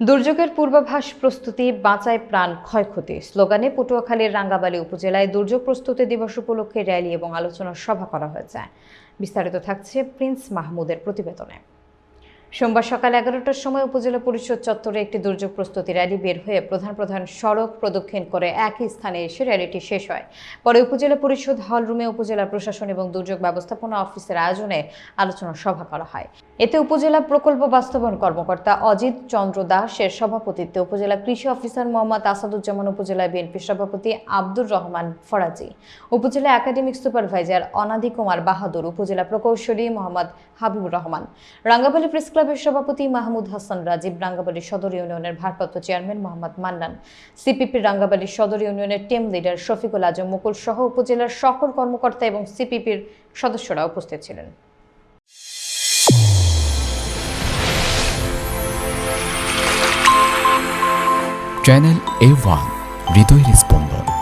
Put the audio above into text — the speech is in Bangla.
দুর্যোগের পূর্বাভাস প্রস্তুতি, বাঁচায় প্রাণ ক্ষয়ক্ষতি। স্লোগানে পটুয়াখালীর রাঙ্গাবালী উপজেলায় দুর্যোগ প্রস্তুতি দিবস উপলক্ষে র্যালি এবং আলোচনা সভা করা হয়েছে। বিস্তারিত থাকছে প্রিন্স মাহমুদের প্রতিবেদনে। সোমবার সকাল এগারোটার সময় উপজেলা পরিষদ চত্বরে একটি দুর্যোগ প্রস্তুতি র্যালি বের হয়ে প্রধান প্রধান সড়ক প্রদক্ষিণ করে একই স্থানে এসে র্যালিটি শেষ হয়। পরে উপজেলা পরিষদ হল রুমে উপজেলা প্রশাসন এবং দুর্যোগ ব্যবস্থাপনা অফিসের আয়োজনে আলোচনা সভা করা হয়। এতে উপজেলা প্রকল্প বাস্তবায়ন কর্মকর্তা অজিত চন্দ্র দাসের সভাপতিত্বে উপজেলা কৃষি অফিসার মোহাম্মদ আসাদুজ্জামান, উপজেলা বিএনপির সভাপতি আব্দুর রহমান ফরাজি, উপজেলা একাডেমিক সুপারভাইজার অনাদি কুমার বাহাদুর, উপজেলা প্রকৌশলী মোহাম্মদ হাবিবুর রহমান। রাঙ্গাবালী প্রেস ক্লাবের সভাপতি মাহমুদ হাসান রাজীব রাঙ্গাবালী সদর ইউনিয়নের ভারপ্রাপ্ত চেয়ারম্যান মোহাম্মদ মান্নান। সিপিপির রাঙ্গাবালী সদর ইউনিয়নের টিম লিডার শফিকুল আজম মুকুল সহ উপজেলার সকল কর্মকর্তা এবং সিপিপির সদস্যরা উপস্থিত ছিলেন। চ্যানেল এ ওয়ান হৃদয়ের স্পন্দন।